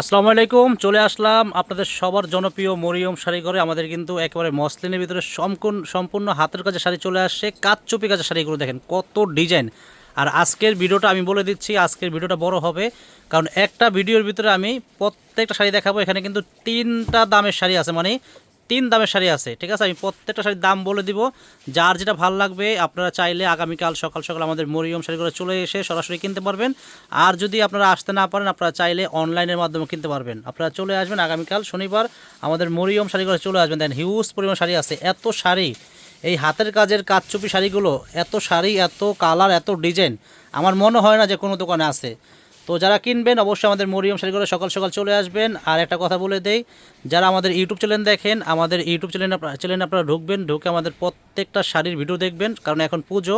আসসালামু আলাইকুম, চলে আসলাম আপনাদের সবার জনপ্রিয় মরিয়ম শাড়ি ঘরে আমাদের কিন্তু একেবারে মসলিনের ভিতরে সম্পূর্ণ সম্পূর্ণ হাতের কাছে শাড়ি চলে আসছে। কাচচুপি কাছে শাড়িগুলো দেখেন, কত ডিজাইন। আর আজকের ভিডিওটা আমি বলে দিচ্ছি, আজকের ভিডিওটা বড় হবে। কারণ একটা ভিডিওর ভিতরে আমি প্রত্যেকটা শাড়ি দেখাবো। এখানে কিন্তু তিনটা দামের শাড়ি আছে মানে তিন দামের শাড়ি আছে, ঠিক আছে? আমি প্রত্যেকটা শাড়ির দাম বলে দিব। যার যেটা ভালো লাগবে, আপনারা চাইলে আগামীকাল সকাল সকাল আমাদের মরিয়ম শাড়িগুলো চলে এসে সরাসরি কিনতে পারবেন। আর যদি আপনারা আসতে না পারেন, আপনারা চাইলে অনলাইনের মাধ্যমে কিনতে পারবেন। আপনারা চলে আসবেন আগামীকাল শনিবার, আমাদের মরিয়ম শাড়িগুলো চলে আসবেন। দেন হিউজ পরিমাণ শাড়ি আছে। এত শাড়ি, এই হাতের কাজের কাজচুপি শাড়িগুলো, এত শাড়ি, এত কালার এত ডিজাইন আমার মনে হয় না যে কোনো দোকানে আছে। তো যারা কিনবেন, অবশ্যই আমাদের মরিয়ম শাড়িগুলো সকাল সকাল চলে আসবেন। আর একটা কথা বলে দেই, যারা আমাদের ইউটিউব চ্যানেল দেখেন, আমাদের ইউটিউব চ্যানেল চ্যানেলে আপনারা ঢুকবেন, ঢুকে আমাদের প্রত্যেকটা শাড়ির ভিডিও দেখবেন, কারণ এখন পুজো।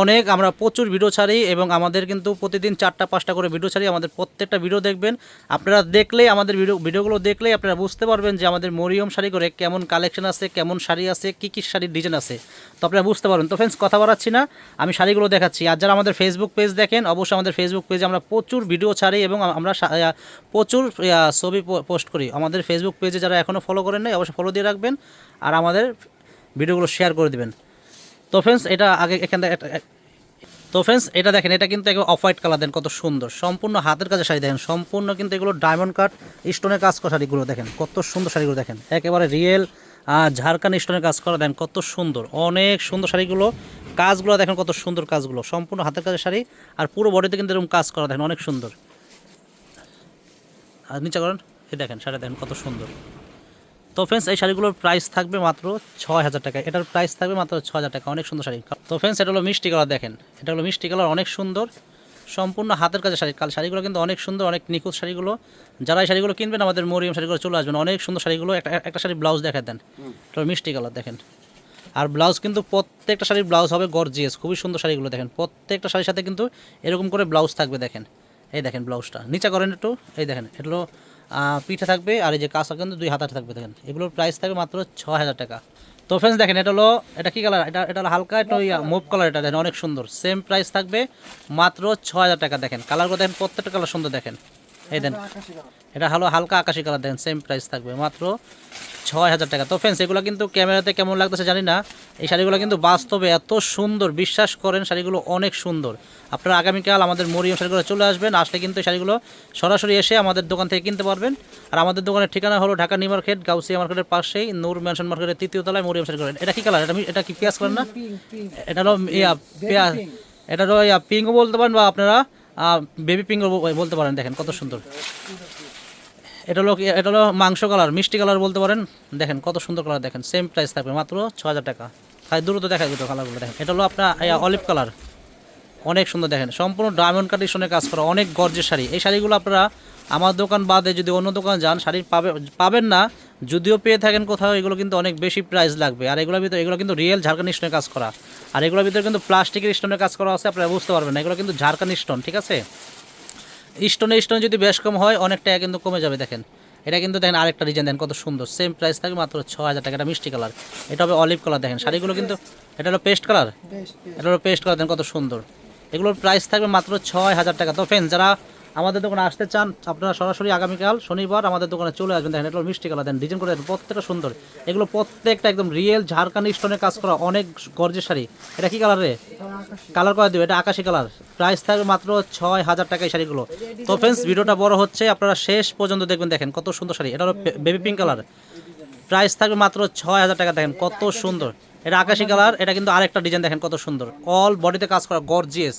অনেক, আমরা প্রচুর ভিডিও ছাড়ি এবং আমাদের কিন্তু প্রতিদিন চারটা, পাঁচটা করে ভিডিও ছাড়ি, আমাদের প্রত্যেকটা ভিডিও দেখবেন। আপনারা দেখলেই, আমাদের ভিডিও ভিডিওগুলো দেখলেই আপনারা বুঝতে পারবেন যে আমাদের মরিয়ম শাড়ি করে কেমন কালেকশন আছে, কেমন শাড়ি আছে, কী কী শাড়ির ডিজাইন আছে। তো আপনারা বুঝতে পারবেন। তো ফ্রেন্ডস কথা বাড়াচ্ছি না, আমি শাড়িগুলো দেখাচ্ছি। আর যারা আমাদের ফেসবুক পেজ দেখেন, অবশ্যই আমাদের ফেসবুক পেজে আমরা প্রচুর ভিডিও ছাড়ি এবং আমরা প্রচুর ছবি পোস্ট করি। আমাদের ফেসবুক পেজে যারা এখনও ফলো করেন নাই, অবশ্যই ফলো দিয়ে রাখবেন আর আমাদের ভিডিওগুলো শেয়ার করে দিবেন। তো ফ্রেন্ডস এটা আগে এখান থেকে তো ফ্রেন্ডস এটা দেখেন, এটা কিন্তু একবার অফ হোয়াইট কালার দেন কত সুন্দর। সম্পূর্ণ হাতের কাছে শাড়ি, দেখেন সম্পূর্ণ কিন্তু এগুলো ডায়মন্ড কাট স্টোনের কাজ করা শাড়িগুলো, দেখেন কত সুন্দর শাড়িগুলো, দেখেন। একেবারে রিয়েল ঝাড়খান্ড স্টোনের কাজ করা দেন কত সুন্দর। অনেক সুন্দর শাড়িগুলো কাজগুলো দেখেন কত সুন্দর কাজগুলো। সম্পূর্ণ হাতের কাজের শাড়ি আর পুরো বডিতে কিন্তু এরকম কাজ করা দেখেন অনেক সুন্দর। আর নিচে করেন এই দেখেন শাড়ি দেখেন কত সুন্দর। তো ফ্রেন্ডস এই শাড়িগুলোর প্রাইস থাকবে মাত্র ছয় হাজার টাকা। এটার প্রাইস থাকবে মাত্র ছ হাজার টাকা অনেক সুন্দর শাড়ি। তো ফ্রেন্ডস এটা হলো মিষ্টি কালার দেখেন। এটা হলো মিষ্টি কালার অনেক সুন্দর। সম্পূর্ণ হাতের কাছে শাড়ি। কাল শাড়িগুলো কিন্তু অনেক সুন্দর অনেক নিখুঁত শাড়িগুলো। যারা এই শাড়িগুলো কিনবেন আমাদের মরিয়াম শাড়িগুলো চলে আসবেন। অনেক সুন্দর শাড়িগুলো একটা একটা শাড়ি ব্লাউজ দেখা দেন। এটা মিষ্টি কালার দেখেন। আর ব্লাউজ কিন্তু প্রত্যেকটা শাড়ির ব্লাউজ হবে গর্জিয়াস খুবই সুন্দর শাড়িগুলো দেখেন। প্রত্যেকটা শাড়ির সাথে কিন্তু এরকম করে ব্লাউজ থাকবে দেখেন। এই দেখেন ব্লাউজটা। নিচে করেন একটু, এই দেখেন, এগুলো পিঠে থাকবে আর এই যে কাঁচা কিন্তু দুই হাতার থাকবে দেখেন। এগুলোর প্রাইস থাকবে মাত্র ছ হাজার টাকা। তো ফ্রেন্ডস দেখেন, এটা হলো, এটা কি কালার এটা এটা হলো হালকা একটু মুভ কালার এটা, দেখেন, অনেক সুন্দর। সেম প্রাইস থাকবে মাত্র ছ হাজার টাকা দেখেন। কালারগুলো দেখেন, প্রত্যেকটা কালার সুন্দর দেখেন। এই দেন। এটা হলো হালকা আকাশি কালার দেখেন সেম প্রাইস থাকবে মাত্র ছয় হাজার টাকা। তো ফ্রেন্ডস এগুলো কিন্তু ক্যামেরাতে কেমন লাগতেছে জানি না। এই শাড়িগুলো কিন্তু বাস্তবে এত সুন্দর বিশ্বাস করেন শাড়িগুলো অনেক সুন্দর। আপনারা আগামীকাল আমাদের মরিয়ম শাড়িগুলো চলে আসবেন আসলে কিন্তু এই শাড়িগুলো সরাসরি এসে আমাদের দোকান থেকে কিনতে পারবেন। আর আমাদের দোকানের ঠিকানা হলো ঢাকা নিউ মার্কেট গাউসিয়া মার্কেটের পাশেই নূর ম্যানশন মার্কেটের তৃতীয় তলায় মরিয়ম শাড়িগুলো এটা কি কালার? এটা এটা কি পেঁয়াজ কালার না? এটা হলো ইয়া পেঁয়াজ। এটা হলো ইয়া পিঙ্কও বলতে পারেন বা আপনারা বেবি পিঙ্কও বলতে পারেন, দেখেন কত সুন্দর। এটা হলো এটা হলো মাংস কালার মিষ্টি কালার বলতে পারেন। দেখেন কত সুন্দর কালার দেখেন সেম প্রাইস থাকবে মাত্র ছ হাজার টাকা। তাই দ্রুত দেখা দুটো কালারগুলো দেখেন। এটা হলো আপনার অলিভ কালার অনেক সুন্দর, দেখেন। সম্পূর্ণ ডায়মন্ড কাটিশনের কাজ করা, অনেক গর্জের শাড়ি। এই শাড়িগুলো আপনারা আমার দোকান বাদে যদি অন্য দোকানে যান, শাড়ি পাবে পাবেন না। যদিও পেয়ে থাকেন কোথাও এগুলো কিন্তু অনেক বেশি প্রাইস লাগবে। আর এগুলোর ভিতরে এগুলো কিন্তু রিয়েল ঝাড়খান্ড স্টোনের কাজ করা। আর এগুলোর ভিতরে কিন্তু প্লাস্টিকের স্টোনের কাজ করা আছে আপনারা বুঝতে পারবেন না। এগুলো কিন্তু ঝাড়খান্ড স্টোন ঠিক আছে? স্টোনে স্টোনে যদি বেশ কম হয় অনেক টাকা কিন্তু কমে যাবে দেখেন। এটা কিন্তু দেখেন আরেকটা ডিজাইন দেন কত সুন্দর। সেম প্রাইস থাকবে মাত্র ছ হাজার টাকা এটা মিষ্টি কালার এটা হবে অলিভ কালার দেখেন। শাড়িগুলো কিন্তু এটা হলো পেস্ট কালার এটা হলো পেস্ট কালার দেন কত সুন্দর। এগুলোর প্রাইস থাকবে মাত্র ছয় হাজার টাকা। তো ফ্রেন্ড যারা আমাদের দোকানে আসতে চান, আপনারা সরাসরি আগামীকাল শনিবার আমাদের দোকানে চলে আসবেন। দেখেন এটা মিষ্টি কালার। দেন ডিজাইন করে দেন প্রত্যেকটা সুন্দর। এগুলো প্রত্যেকটা একদম রিয়েল ঝাড়খান্ড স্টোনের কাজ করা অনেক গর্জের শাড়ি। এটা কি কালার রে? কালার করে দেবে, এটা আকাশি কালার। প্রাইস থাকবে মাত্র ছয় হাজার টাকা এই শাড়িগুলো। তো ফ্রেন্ডস ভিডিওটা বড় হচ্ছে, আপনারা শেষ পর্যন্ত দেখবেন। দেখেন, কত সুন্দর শাড়ি। এটা হলো বেবি পিঙ্ক কালার প্রাইস থাকবে মাত্র ছয় হাজার টাকা। দেখেন, কত সুন্দর। এটা আকাশি কালার, এটা কিন্তু আরেকটা ডিজাইন দেখেন, কত সুন্দর। অল বডিতে কাজ করা গর্জিয়াস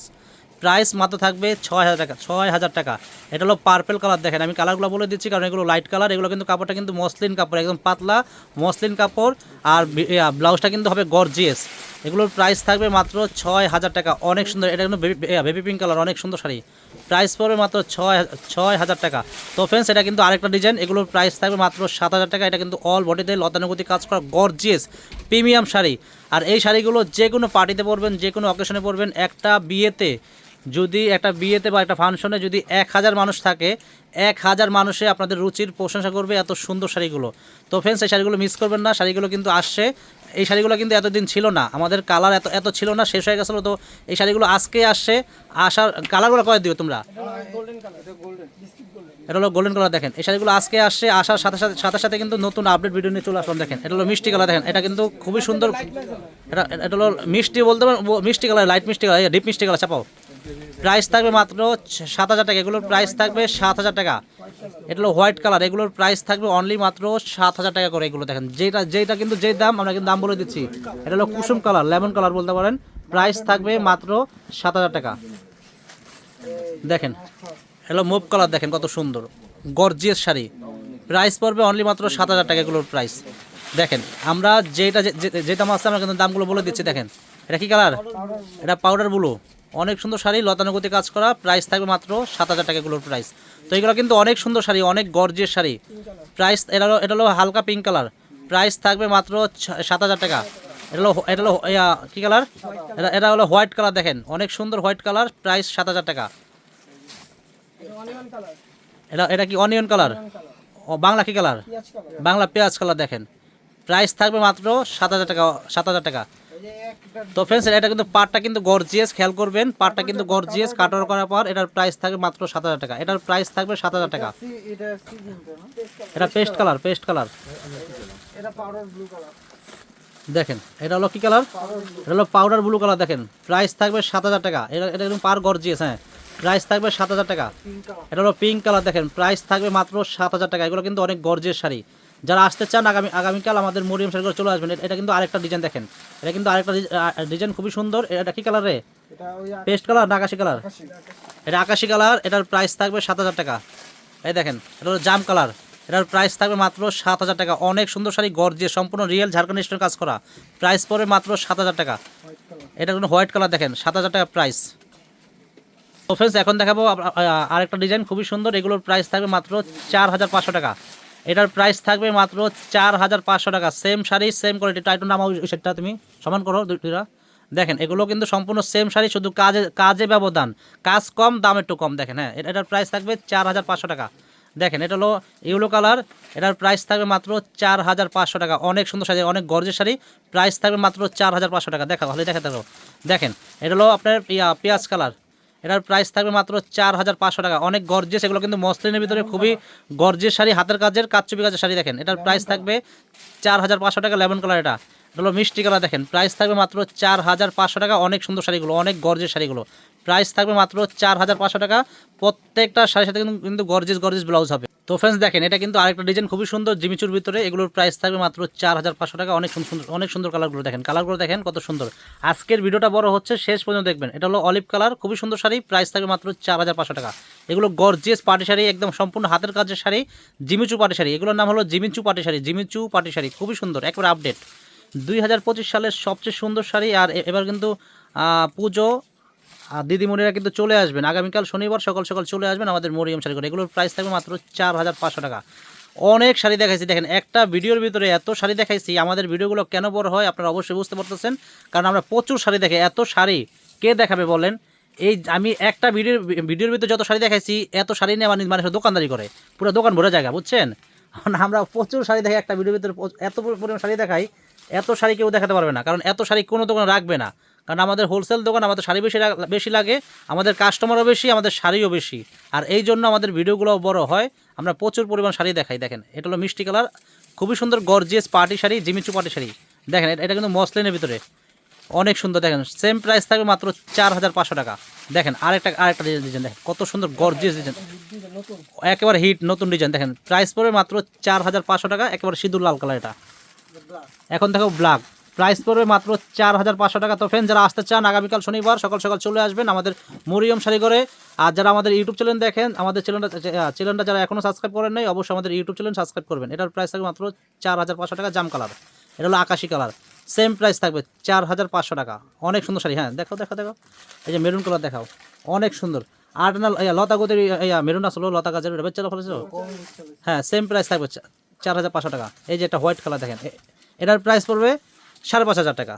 প্রাইস মাত্র থাকবে ছয় হাজার টাকা, ছয় হাজার টাকা। এটা হলো পার্পেল কালার দেখেন, আমি কালারগুলো বলে দিচ্ছি কারণ এগুলো লাইট কালার এগুলো কিন্তু কাপড়টা কিন্তু মসলিন কাপড়, একদম পাতলা মসলিন কাপড়। আর ব্লাউজটা কিন্তু হবে গর্জিয়াস এগুলোর প্রাইস থাকবে মাত্র ছয় হাজার টাকা। অনেক সুন্দর, এটা কিন্তু বেবি পিঙ্ক কালার অনেক সুন্দর শাড়ি। প্রাইস পড়বে মাত্র ছয় ছয় হাজার টাকা। তো ফ্রেন্ডস এটা কিন্তু আরেকটা ডিজাইন এগুলোর প্রাইস থাকবে মাত্র সাত হাজার টাকা। এটা কিন্তু অল বডিতে লতানুগতি কাজ করা গর্জিয়াস প্রিমিয়াম শাড়ি। আর এই শাড়িগুলো যে কোনো পার্টিতে পরবেন, যে কোনো অকেশনে পরবেন, একটা বিয়েতে যদি একটা বিয়েতে বা একটা ফাংশনে যদি এক হাজার মানুষ থাকে, এক হাজার মানুষে আপনাদের রুচির প্রশংসা করবে এত সুন্দর শাড়িগুলো। তো ফ্রেন্ডস এই শাড়িগুলো মিস করবেন না, শাড়িগুলো কিন্তু আসছে। এই শাড়িগুলো কিন্তু এতদিন ছিল না। আমাদের কালার এত এত ছিল না, শেষ হয়ে গেছিল তো এই শাড়িগুলো আজকে আসছে। আসার কালারগুলো কয়ে দিও তোমরা? এটা হলো গোল্ডেন কালার দেখেন। এই শাড়িগুলো আজকে আসছে, আসার সাথে সাথে সাথে সাথে কিন্তু নতুন আপডেট ভিডিও নিয়ে চলে আসলাম, দেখেন। এটা হলো মিষ্টি কালার দেখেন। এটা কিন্তু খুবই সুন্দর এটা এটা হলো মিষ্টি বলতে পারেন মিষ্টি কালার লাইট মিষ্টি কালার ডিপ মিষ্টি কালার চাপাও। প্রাইস থাকবে মাত্র সাত হাজার টাকা। এগুলোর প্রাইস থাকবে সাত হাজার টাকা। এটা হলো হোয়াইট কালার এগুলোর প্রাইস থাকবে অনলি মাত্র সাত হাজার টাকা করে এগুলো দেখেন। যেটা যেটা কিন্তু যেই দাম আমরা কিন্তু দাম বলে দিচ্ছি, এটা হলো কুসুম কালার লেমন কালার বলতে পারেন। প্রাইস থাকবে মাত্র সাত হাজার টাকা। দেখেন হ্যালো মুভ কালার দেখেন কত সুন্দর। গর্জিয়াস শাড়ি। প্রাইস পড়বে অনলি মাত্র সাত হাজার টাকা এগুলোর প্রাইস দেখেন, আমরা যেটা, যে- দাম আছে আমরা কিন্তু দামগুলো বলে দিচ্ছি, দেখেন। এটা কি কালার এটা পাউডার ব্লু অনেক সুন্দর শাড়ি, লতানুগতি কাজ করা প্রাইস থাকবে মাত্র সাত হাজার টাকা এগুলোর প্রাইস তো এগুলো কিন্তু অনেক সুন্দর শাড়ি, অনেক গর্জের শাড়ি। প্রাইস এটা হলো এটা হলো হালকা পিঙ্ক কালার প্রাইস থাকবে মাত্র সাত হাজার টাকা। এটা হলো এটা হলো কি কালার এটা এটা হলো হোয়াইট কালার দেখেন। অনেক সুন্দর হোয়াইট কালার প্রাইস সাত হাজার টাকা। এটা এটা কি অনিয়ন কালার ও, বাংলা কি কালার বাংলা পেঁয়াজ কালার দেখেন। প্রাইস থাকবে মাত্র সাত হাজার টাকা, সাত হাজার টাকা। তো ফ্রেন্ডস এটা কিন্তু পাটটা কিন্তু গর্জিয়াস খেয়াল করবেন, পাটটা কিন্তু গর্জিয়াস কাটার করার পর এটার প্রাইস থাকবে মাত্র সাত হাজার টাকা। এটার প্রাইস থাকবে সাত হাজার টাকা। এটা পেস্ট কালার পেস্ট কালার দেখেন, এটা হলো কি কালার এটা হলো পাউডার ব্লু কালার দেখেন। প্রাইস থাকবে সাত হাজার টাকা। এটা এটা একদম পার গর্জিয়াস হ্যাঁ। প্রাইস থাকবে সাত হাজার টাকা। এটা হলো পিঙ্ক কালার দেখেন। প্রাইস থাকবে মাত্র সাত হাজার টাকা। এগুলো কিন্তু অনেক গর্জের শাড়ি। যারা আসতে চান আগামী আগামীকাল আমাদের মরিয়ম শাড়ি চলে আসবেন। এটা- কিন্তু আরেকটা ডিজাইন দেখেন। এটা কিন্তু আরেকটা ডিজাইন খুবই সুন্দর। এটা কি কালার রে? পেস্ট কালার না আকাশি কালার এটা আকাশি কালার এটার প্রাইস থাকবে সাত হাজার টাকা। এই দেখেন এটা হলো জাম কালার এটার প্রাইস থাকবে মাত্র সাত হাজার টাকা। অনেক সুন্দর শাড়ি গর্জে সম্পূর্ণ রিয়েল ঝাড়খণ্ড স্টোনের কাজ করা। প্রাইস পড়বে মাত্র সাত হাজার টাকা। এটা কোনো হোয়াইট কালার দেখেন। সাত হাজার টাকা প্রাইস তো ফ্রেন্ডস এখন দেখাবো আরেকটা ডিজাইন খুবই সুন্দর। এগুলোর প্রাইস থাকবে মাত্র চার হাজার পাঁচশো টাকা। এটার প্রাইস থাকবে মাত্র চার হাজার পাঁচশো টাকা। সেম শাড়ি সেম কোয়ালিটি টাইটু নামা সেটটা তুমি। সমান করো দুই- দুইটা। দেখেন, এগুলো কিন্তু সম্পূর্ণ সেম শাড়ি, শুধু কাজে কাজে ব্যবধান। কাজ কম, দাম একটু কম। দেখেন হ্যাঁ এটার প্রাইস থাকবে চার হাজার পাঁচশো টাকা। দেখেন, এটা হলো ইউলো কালার এটার প্রাইস থাকবে মাত্র চার হাজার পাঁচশো টাকা। অনেক সুন্দর শাড়ি, অনেক গর্জের শাড়ি। প্রাইস থাকবে মাত্র চার হাজার পাঁচশো টাকা। দেখা ভালো দেখা দেখো দেখেন, এটা হলো আপনার পেঁয়াজ কালার এটার প্রাইস থাকবে মাত্র চার হাজার পাঁচশো টাকা। অনেক গর্জেস এগুলো কিন্তু মসলিনের ভিতরে খুবই গর্জের শাড়ি হাতের কাজের কাচ্চুপি কাজের শাড়ি দেখেন। এটার প্রাইস থাকবে চার হাজার পাঁচশো টাকা লেমন কালার এটা। এগুলো হলো মিষ্টি কালার দেখেন। প্রাইস থাকবে মাত্র চার হাজার পাঁচশো টাকা। অনেক সুন্দর শাড়িগুলো অনেক গর্জের শাড়িগুলো। প্রাইস থাকবে মাত্র চার হাজার পাঁচশো টাকা। প্রত্যেকটা শাড়ির সাথে কিন্তু- কিন্তু গর্জেস গর্জেস ব্লাউজ হবে। তো ফ্রেন্ডস দেখেন, এটা কিন্তু আরেকটা ডিজাইন খুবই সুন্দর জিমিচুর ভিতরে। এগুলোর প্রাইস থাকবে মাত্র চার হাজার পাঁচশো টাকা। অনেক সুন্দর অনেক সুন্দর কালারগুলো দেখেন। কালারগুলো দেখেন, কত সুন্দর। আজকের ভিডিওটা বড় হচ্ছে, শেষ পর্যন্ত দেখবেন। এটা হলো অলিভ কালার খুবই সুন্দর শাড়ি প্রাইস থাকবে মাত্র চার হাজার পাঁচশো টাকা। এগুলো গর্জিয়াস পাটি শাড়ি, একদম সম্পূর্ণ হাতের কাজের শাড়ি, জিমিচু পাটি শাড়ি। এগুলোর নাম হলো জিমিচু পাটি শাড়ি, জিমিচু পাটি শাড়ি। খুবই সুন্দর, একবার আপডেট দুই হাজার পঁচিশ সালের সবচেয়ে সুন্দর শাড়ি, আর এবার কিন্তু পুজো আর দিদিমণিরা কিন্তু চলে আসবেন। আগামীকাল শনিবার সকাল সকাল চলে আসবেন আমাদের মরিয়ম শাড়ি করে। এগুলোর প্রাইস থাকবে মাত্র চার হাজার পাঁচশো টাকা। অনেক শাড়ি দেখাইছি। দেখেন, একটা ভিডিওর ভিতরে এত শাড়ি দেখাইছি। আমাদের ভিডিওগুলো কেন বড় হয় আপনারা অবশ্যই বুঝতে পারতেছেন। কারণ আমরা প্রচুর শাড়ি দেখে এত শাড়ি কে দেখাবে বলেন? এই আমি একটা ভিডিওর ভিডিওর ভিতরে যত শাড়ি দেখাইছি, এত শাড়ি নিয়ে আমার মানুষের দোকানদারি করে। পুরো দোকান ভরে জায়গা, বুঝছেন? আমরা প্রচুর শাড়ি দেখে একটা ভিডিওর ভিতরে এত পরিমাণ শাড়ি দেখাই, এত শাড়ি কেউ দেখাতে পারবে না। কারণ এত শাড়ি কোনো দোকানে রাখবে না। কারণ আমাদের হোলসেল দোকান আমাদের শাড়ি বেশি বেশি লাগে, আমাদের কাস্টমারও বেশি, আমাদের শাড়িও বেশি। আর এই জন্য আমাদের ভিডিওগুলোও বড় হয়, আমরা প্রচুর পরিমাণ শাড়ি দেখাই। দেখেন, এটা হলো মিষ্টি কালার, খুবই সুন্দর gorgeous party sari, Jimmy Choo party sari. দেখেন, এটা- কিন্তু মসলিনের ভিতরে। অনেক সুন্দর, দেখেন সেম প্রাইস থাকবে মাত্র চার হাজার পাঁচশো টাকা। দেখেন, আরেকটা আরেকটা ডিজাইন দেখেন, কত সুন্দর গর্জিয়াস ডিজাইন একেবারে হিট নতুন ডিজাইন দেখেন প্রাইস পড়বে মাত্র চার হাজার পাঁচশো টাকা, একেবারে সিঁদুর লাল কালার এটা। এখন দেখো ব্ল্যাক প্রাইস পড়বে মাত্র চার হাজার পাঁচশো টাকা। তো ফ্রেন্ড যারা আসতে চান আগামীকাল শনিবার সকাল সকাল চলে আসবেন আমাদের মরিয়ম শাড়ি করে আর যারা আমাদের ইউটিউব চ্যানেল দেখেন আমাদের চ্যানেলটা চ্যানেলটা যারা এখনও সাবস্ক্রাইব করেন নাই অবশ্যই আমাদের ইউটিউব চ্যানেল সাবস্ক্রাইব করবেন। এটার প্রাইস থাকবে মাত্র চার হাজার পাঁচশো টাকা জাম কালার এটা হলো আকাশি কালার সেম প্রাইস থাকবে চার হাজার পাঁচশো টাকা। অনেক সুন্দর শাড়ি হ্যাঁ দেখো দেখো দেখো এই যে মেরুন কালার দেখাও। অনেক সুন্দর। আর না লতা গোদের ইয়া মেরুন আসলো লতা গাছের বেচা ফেলেছো? হ্যাঁ সেম প্রাইস থাকবে চার হাজার পাঁচশো টাকা। এই যে একটা হোয়াইট কালার দেখেন। এটার প্রাইস পড়বে সাড়ে পাঁচ হাজার টাকা।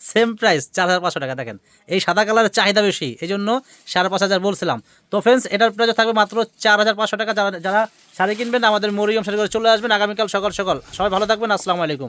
সেম প্রাইস চার হাজার পাঁচশো টাকা, দেখেন। এই সাদা কালারের চাহিদা বেশি, এই জন্য সাড়ে পাঁচ হাজার বলছিলাম। তো ফ্রেন্ডস এটার প্রাইস থাকবে মাত্র চার হাজার পাঁচশো টাকা। যারা যারা শাড়ি কিনবেন, আমাদের মরিয়ম শাড়ি করে চলে আসবেন। আগামীকাল সকাল সকাল। সবাই ভালো থাকবেন, আসসালামু আলাইকুম।